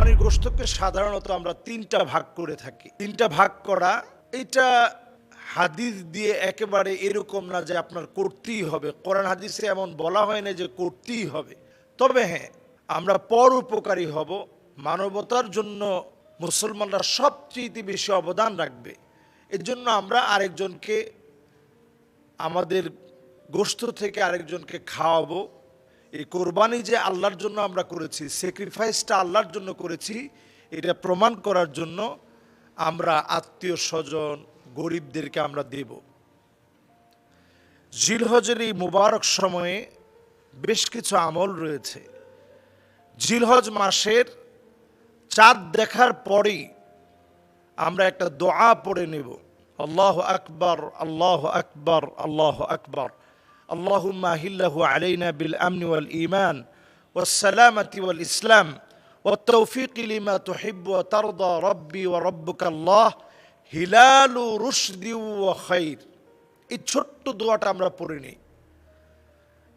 কোরবানির গোস্তকে সাধারণত আমরা তিনটা ভাগ করে থাকি। তিনটা ভাগ করা, এটা হাদিস দিয়ে একেবারে এরকম না যে আপনার করতেই হবে। কোরআন হাদিসে এমন বলা হয় না যে করতেই হবে। তবে হ্যাঁ আমরা পর উপকারী হব, মানবতার জন্য মুসলমানরা সবচেয়ে বেশি অবদান রাখবে। এর জন্য আমরা আরেকজনকে, আমাদের গোষ্ঠ থেকে আরেকজনকে খাওয়াবো। এই কোরবানি যে আল্লাহর জন্য আমরা করেছি স্যাক্রিফাইসটা আল্লাহর জন্য করেছি, এটা প্রমাণ করার জন্য আমরা আত্মীয় স্বজন, গরিবদেরকে আমরা দেব। জিলহজের এই মুবারক সময়ে বেশ কিছু আমল রয়েছে। জিলহজ মাসের চাঁদ দেখার পরেই আমরা একটা দোয়া পড়ে নেব। আল্লাহ আকবর আল্লাহ আকবর আল্লাহ আকবর। اللهم أهله علينا بالأمن والإيمان والسلامة والإسلام والتوفيق لما تحب وترضى ربي وربك الله هلال رشد وخير এই ছোট্ট দোয়াটা আমরা পড়ে নিই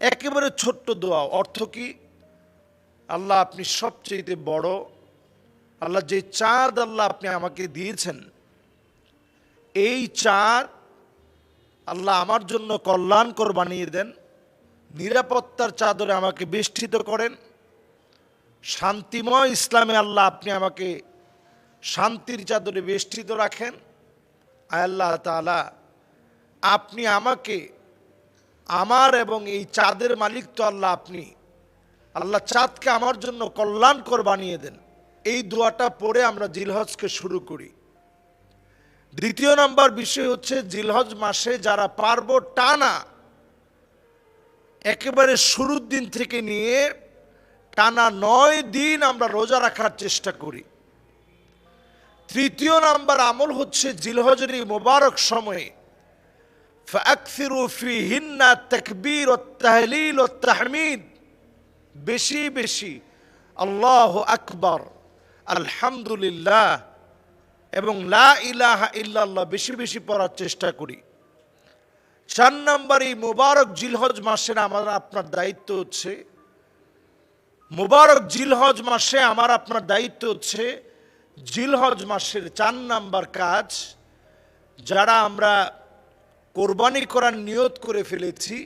একেবারে ছোট্ট দোয়া অর্থ কি আল্লাহ আপনি সবচেয়ে বড় আল্লাহ যে চাঁদ আল্লাহ আপনি আমাকে দিয়েছেন এই চাঁদ আল্লাহ আমার জন্য কল্যাণকর বানিয়ে দেন, নিরাপত্তার চাদরে আমাকে বেষ্টিত করেন, শান্তিময় ইসলামে আল্লাহ আপনি আমাকে শান্তির চাদরে বেষ্টিত রাখেন। আয় আল্লাহ তালা আপনি আমাকে, আমার এবং এই চাঁদের মালিক তো আল্লাহ আপনি। আল্লাহ চাঁদকে আমার জন্য কল্যাণকর বানিয়ে দেন। এই দোয়াটা পড়ে আমরা জিলহজকে শুরু করি। দ্বিতীয় নাম্বার বিষয় হচ্ছে জিলহজ মাসে যারা পারব টানা, একেবারে শুরুর দিন থেকে নিয়ে টানা নয় দিন আমরা রোজা রাখার চেষ্টা করি। তৃতীয় নাম্বার আমল হচ্ছে জিলহজের মোবারক সময়ে। ফি হিন্না তকবির ও তাহলিল ও তাহমিদ। বেশি বেশি আল্লাহ আকবর, আলহামদুলিল্লাহ এবং লা ইলাহা ইল্লাল্লাহ বেশি বেশি পড়ার চেষ্টা করি। চার নম্বর এই মুবারক জিলহজ মাসের আমার আপনার দায়িত্ব হচ্ছে। মুবারক জিলহজ মাসে আমার আপনার দায়িত্ব হচ্ছে জিলহজ মাসের চার নাম্বার কাজ, যারা আমরা কোরবানি করার নিয়ত করে ফেলেছি,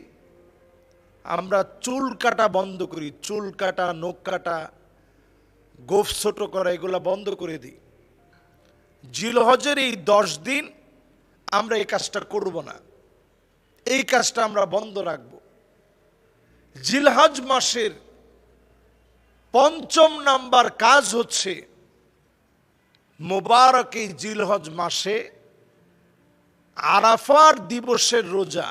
আমরা চুল কাটা বন্ধ করি, চুল কাটা, নখ কাটা, গোফ ছোটো করা, এগুলো বন্ধ করে দিই। জিলহজের এই দশ দিন আমরা এই কাজটা করব না। এই কাজটা আমরা বন্ধ রাখব। জিলহজ মাসের পঞ্চম নাম্বার কাজ হচ্ছে মোবারক এই জিলহজ মাসে আরাফার দিবসের রোজা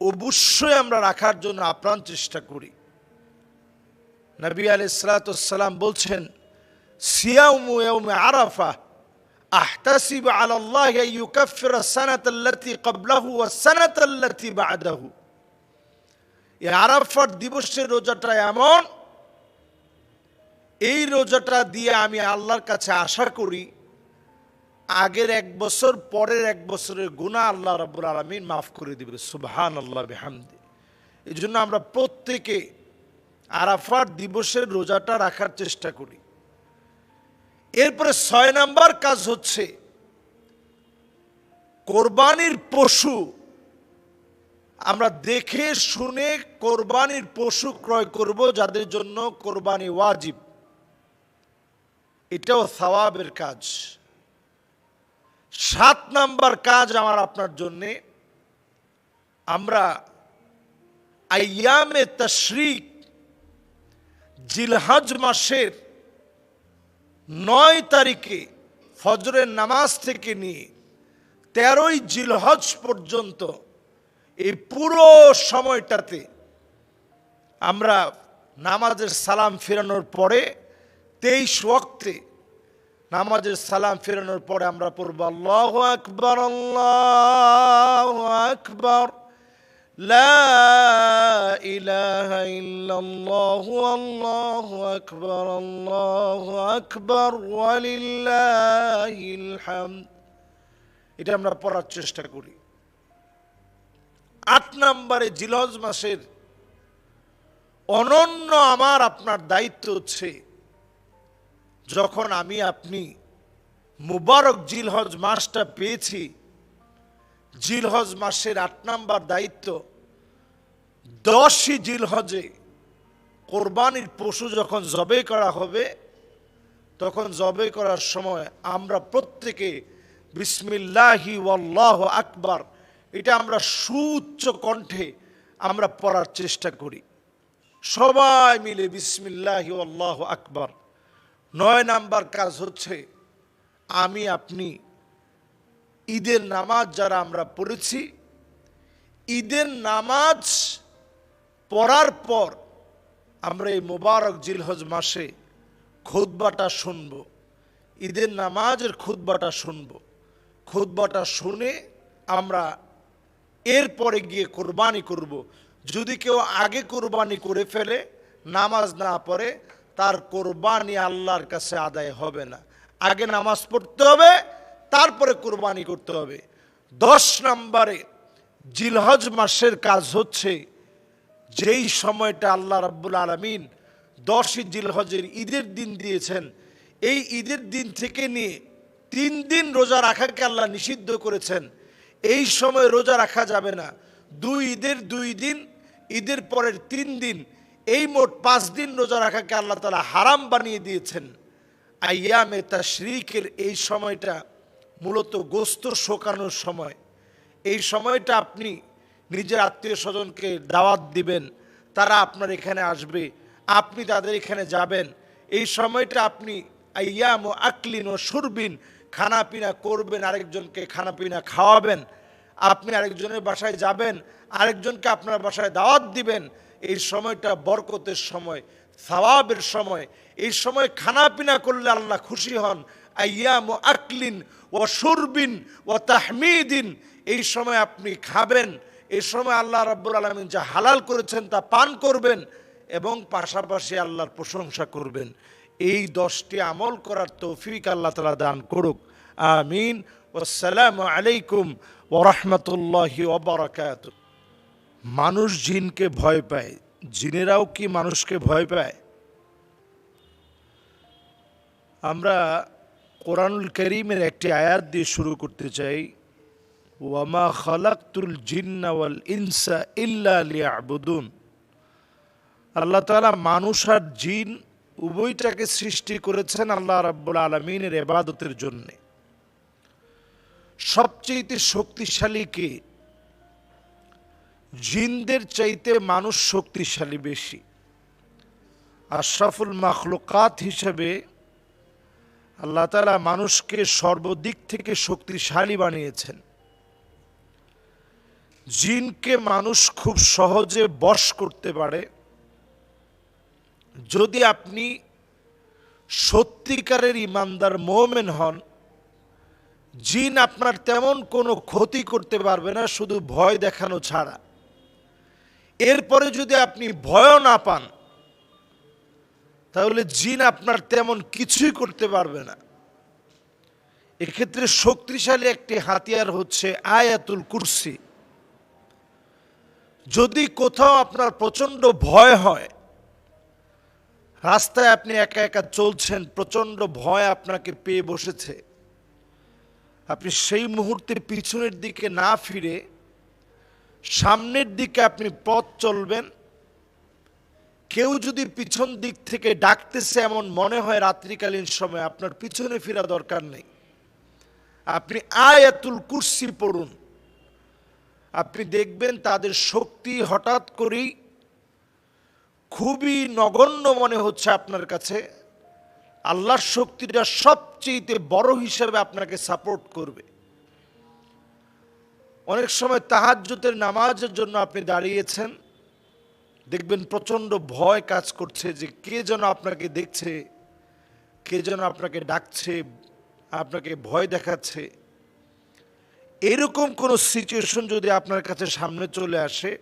অবশ্যই আমরা রাখার জন্য আপ্রাণ চেষ্টা করি। নবী আলাইসালাম বলছেন সিয়ামু ইয়াউমে আরাফা আহতাসিব আলাল্লাহ ইউকাফির সানাত আল্লাতি ক্বাবলাহু ওয়া সানাত আল্লাতি বা'দাহু এই আরাফার দিবসের রোজাটা এমন, এই রোজাটা দিয়ে আমি আল্লাহর কাছে আশা করি, আগের এক বছর, পরের এক বছরের গুণা আল্লাহ রাবুল আলমিন মাফ করে দেবে। সুবহান আল্লাহ বেহামদি। এই জন্য আমরা প্রত্যেকে আরাফার দিবসের রোজাটা রাখার চেষ্টা করি। এরপরে ছয় নাম্বার কাজ হচ্ছে, কোরবানির পশু আমরা দেখে শুনে কোরবানির পশু ক্রয় করব যাদের জন্য কোরবানি ওয়াজিব। এটাও সওয়াবের কাজ। সাত নাম্বার কাজ আমার আপনার জন্যে, আমরা আয়ামে তশরিক জিলহাজ মাসের নয় তারিখে ফজরের নামাজ থেকে নিয়ে তেরোই জিলহজ পর্যন্ত এই পুরো সময়টাতে আমরা নামাজের সালাম ফেরানোর পরে তেইশ ওয়াক্তে নামাজের সালাম ফেরানোর পরে আমরা পড়ব আল্লাহ আকবর আল্লাহ আকবর। لا إله إلا الله الله أكبر الله أكبر ولله الحمد এটা আমরা পড়ার চেষ্টা করি আট নম্বরে জিলহজ মাসের অনন্য আমার আপনার দায়িত্ব হচ্ছে যখন আমি আপনি মুবারক জিলহজ মাসটা পেয়েছি জিলহজ মাসের আট নাম্বার দায়িত্ব। দশই জিলহজে কোরবানির পশু যখন জবে করা হবে, তখন জবে করার সময় আমরা প্রত্যেকে বিসমিল্লাহি ওয়াল্লাহ আকবার, এটা আমরা সুউচ্চ কণ্ঠে আমরা পড়ার চেষ্টা করি। সবাই মিলে বিসমিল্লাহি আল্লাহ আকবার। নয় নাম্বার কাজ হচ্ছে, আমি, আপনি ঈদের নামাজ যারা আমরা পড়েছি, ঈদের নামাজ পড়ার পর আমরা এই মোবারক জিলহজ মাসে খুতবাটা শুনব, ঈদের নামাজের খুতবাটা শুনব খুতবাটা শুনে আমরা এরপরে গিয়ে কোরবানি করব। যদি কেউ আগে কোরবানি করে ফেলে, নামাজ না পড়ে, তার কোরবানি আল্লাহর কাছে আদায় হবে না আগে নামাজ পড়তে হবে তারপরে কোরবানি করতে হবে। দশ নম্বরে জিলহজ মাসের কাজ হচ্ছে যেই সময়টা আল্লাহ রাব্বুল আলমিন দশই জিলহজের ঈদের দিন দিয়েছেন। এই ঈদের দিন থেকে নিয়ে তিন দিন রোজা রাখাকে আল্লাহ নিষিদ্ধ করেছেন। এই সময় রোজা রাখা যাবে না। দুই ঈদের দুই দিন, ঈদের পরের তিন দিন, এই মোট পাঁচ দিন রোজা রাখাকে আল্লাহ তালা হারাম বানিয়ে দিয়েছেন। আইয়া আইয়ামে তাশরিকের এই সময়টা মূলত গোস্ত শোকানোর সময়। এই সময়টা আপনি নিজের আত্মীয় স্বজনকে দাওয়াত দিবেন, তারা আপনার এখানে আসবে, আপনি তাদের এখানে যাবেন। এই সময়টা আপনি আইয়াম ও আকলিন ও সুরবিন খানাপিনা করবেন, আরেকজনকে খানাপিনা খাওয়াবেন। আপনি আরেকজনের বাসায় যাবেন, আরেকজনকে আপনার বাসায় দাওয়াত দিবেন। এই সময়টা বরকতের সময়, সওয়াবের সময়। এই সময় খানাপিনা করলে আল্লাহ খুশি হন। আইয়াম ও আকলিন ও সুরবিন ও তাহমিদিন। এই সময় আপনি খাবেন, এই সময় আল্লাহ রাব্বুল আলমিন যা হালাল করেছেন তা পান করবেন এবং পাশাপাশি আল্লাহর প্রশংসা করবেন। এই দশটি আমল করার তৌফিক আল্লাহ তালা দান করুক। আমিন। আসসালামু আলাইকুম ওরহমতুল্লাহি ওবরাকাত মানুষ জিনকে ভয় পায়, জিনেরাও কি মানুষকে ভয় পায়? আমরা কোরআনুল করিমের একটি আয়াত দিয়ে শুরু করতে চাই। ওয়ামা খালাক্তুল জিন্না ওয়াল ইনসা ইল্লা লিয়াবুদুন। আল্লাহ তাআলা মানুষ আর জিন উভয়টাকে সৃষ্টি করেছেন আল্লাহ রাব্বুল আলমিনের এবাদতের জন্যে। সবচেয়ে শক্তিশালী কে? জিনদের চাইতে মানুষ শক্তিশালী বেশি। আশরাফুল মাখলুকাত হিসেবে আল্লাহ তালা মানুষকে সর্বদিক থেকে শক্তিশালী বানিয়েছেন। জিনকে মানুষ খুব সহজে বশ করতে পারে। যদি আপনি সত্যিকারের ইমানদার মোমেন হন, জিন আপনার তেমন কোনো ক্ষতি করতে পারবে না, শুধু ভয় দেখানো ছাড়া। এরপরে যদি আপনি ভয় না পান তাহলে জিন আপনার তেমন কিছুই করতে পারবে না। এক্ষেত্রে শক্তিশালী একটি হাতিয়ার হচ্ছে আয়াতুল কুরসি। যদি কোথাও আপনার প্রচণ্ড ভয় হয়, রাস্তায় আপনি একা একা চলছেন প্রচণ্ড ভয় আপনাকে পেয়ে বসেছে, আপনি সেই মুহূর্তে পিছনের দিকে না ফিরে সামনের দিকে আপনি পথ চলবেন কেউ যদি পিছন দিক থেকে ডাকতেছে এমন মনে হয় রাত্রিকালীন সময়, আপনার পিছনে ফেরা দরকার নেই। আপনি আয়াতুল কুর্সি পড়ুন। আপনি দেখবেন তাদের শক্তি হঠাৎ করেই খুবই নগণ্য মনে হচ্ছে আপনার কাছে। আল্লাহর শক্তিটা সবচেয়ে বড় হিসেবে আপনাকে সাপোর্ট করবে। অনেক সময় তাহাজ্যতের নামাজের জন্য আপনি দাঁড়িয়েছেন। দেখবেন প্রচণ্ড ভয় কাজ করছে যে কে যেন আপনাকে দেখছে, কে যেন আপনাকে ডাকছে, আপনাকে ভয় দেখাচ্ছে। এরকম কোনো সিচুয়েশন যদি আপনার কাছে সামনে চলে আসে,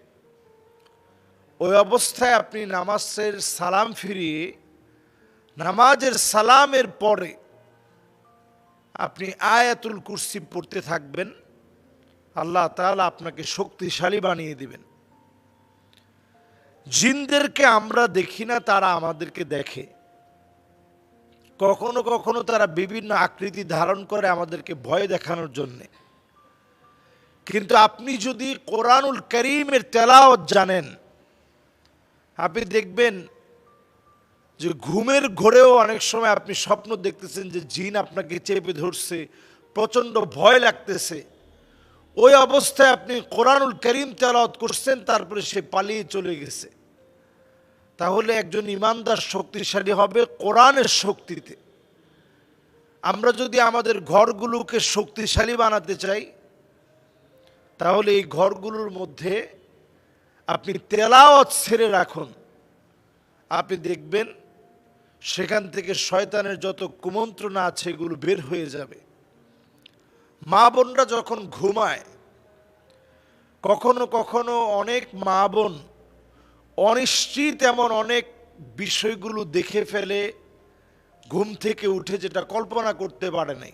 ওই অবস্থায় আপনি নামাজের সালাম ফিরিয়ে, নামাজের সালামের পরে আপনি আয়াতুল কুরসি পড়তে থাকবেন। আল্লাহ তাআলা আপনাকে শক্তিশালী বানিয়ে দিবেন। জিনদেরকে আমরা দেখি না, তারা আমাদেরকে দেখে। কখনো কখনো তারা বিভিন্ন আকৃতি ধারণ করে আমাদেরকে ভয় দেখানোর জন্যে। কিন্তু আপনি যদি কোরআনুল করিমের তেলাওয়াত জানেন, আপনি দেখবেন যে ঘুমের ঘোরেও অনেক সময় আপনি স্বপ্ন দেখতেছেন যে জিন আপনাকে চেপে ধরছে, প্রচণ্ড ভয় লাগতেছে। ওই অবস্থায় আপনি কোরআনুল করিম তেলাওয়াত করছেন, তারপরে সে পালিয়ে চলে গেছে। তাহলে একজন ইমানদার শক্তিশালী হবে কোরআনের শক্তিতে। আমরা যদি আমাদের ঘরগুলোকে শক্তিশালী বানাতে চাই, তাহলে এই ঘরগুলোর মধ্যে আপনি তেলাওয়াত ছেড়ে রাখুন। আপনি দেখবেন সেখান থেকে শয়তানের যত কুমন্ত্রণা আছে, এগুলো বের হয়ে যাবে। মা বোনরা যখন ঘুমায়, কখনো কখনো অনেক মা বোন অনিশ্চিত এমন অনেক বিষয়গুলো দেখে ফেলে, ঘুম থেকে উঠে যেটা কল্পনা করতে পারে নাই।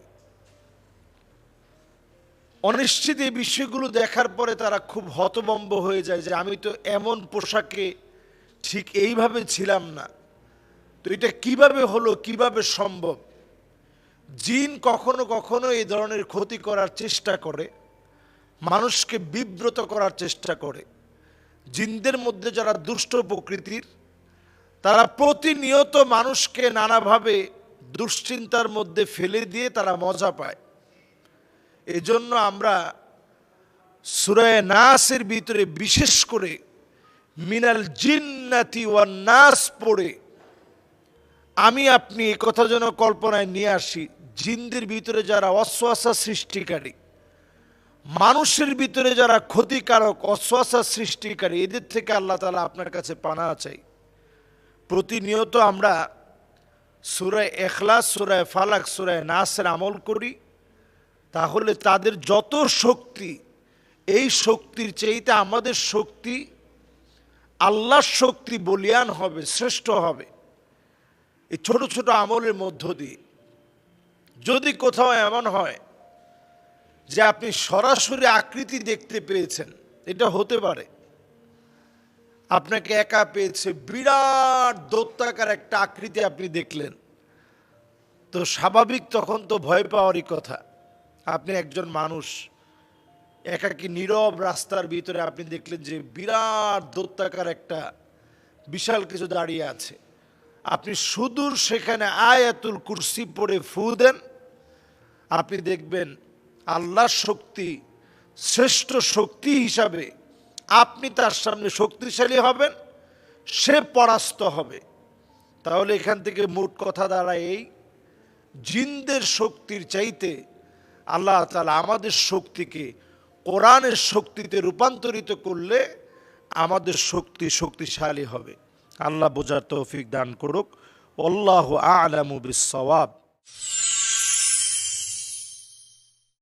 অনিশ্চিত এই বিষয়গুলো দেখার পরে তারা খুব হতবম্ব হয়ে যায় যে, আমি তো এমন পোশাকে ঠিক এইভাবে ছিলাম না। তো এটা কীভাবে হলো, কীভাবে সম্ভব? জিন কখনো কখনো এই ধরনের ক্ষতি করার চেষ্টা করে, মানুষকে বিব্রত করার চেষ্টা করে। জিনদের মধ্যে যারা দুষ্ট প্রকৃতির, তারা প্রতিনিয়ত মানুষকে নানাভাবে দুশ্চিন্তার মধ্যে ফেলে দিয়ে তারা মজা পায়। এজন্য আমরা সুরায় নাসের ভিতরে বিশেষ করে মিনাল জিন্নাতি ওয়ান নাস পড়ে আমি আপনি এই কথা যেন কল্পনায় নিয়ে আসি। জিনদের ভিতরে যারা অশ্বাসা সৃষ্টিকারী, মানুষের ভিতরে যারা ক্ষতিকারক অশ্বাসা সৃষ্টিকারী, এদের থেকে আল্লাহ তালা আপনার কাছে পানা চাই। প্রতিনিয়ত আমরা সুরায় এখলাস সুরায় ফালাক সুরায় নাসের আমল করি, তাহলে তাদের যত শক্তি, এই শক্তির চাইতে আমাদের শক্তি, আল্লাহর শক্তি বলিয়ান হবে, শ্রেষ্ঠ হবে। এই ছোট ছোট আমলের মধ্য দিয়ে। যদি কোথাও এমন হয় যে আপনি সরাসরি আকৃতি দেখতে পেয়েছেন, এটা হতে পারে। আপনাকে একা পেয়েছে, বিরাট দত্তাকার একটা আকৃতি আপনি দেখলেন। তো স্বাভাবিক তখন তো ভয় পাওয়ারই কথা। আপনি একজন মানুষ, একাকি নীরব রাস্তার ভিতরে আপনি দেখলেন যে বিরাট দত্তাকার একটা বিশাল কিছু দাঁড়িয়ে আছে। আপনি সুদূর সেখানে আয়াতুল কুরসি পড়ে ফু দেন আপনি দেখবেন আল্লাহর শক্তি শ্রেষ্ঠ শক্তি হিসাবে আপনি তার সামনে শক্তিশালী হবেন, সে পরাস্ত হবে। তাহলে এখান থেকে মোট কথা দাঁড়ায় এই, জিনদের শক্তির চাইতে আল্লাহ তালা আমাদের শক্তিকে কোরআনের শক্তিতে রূপান্তরিত করলে আমাদের শক্তি শক্তিশালী হবে। আল্লাহ বোঝার তৌফিক দান করুক। আল্লাহ আলামু বিসওয়াব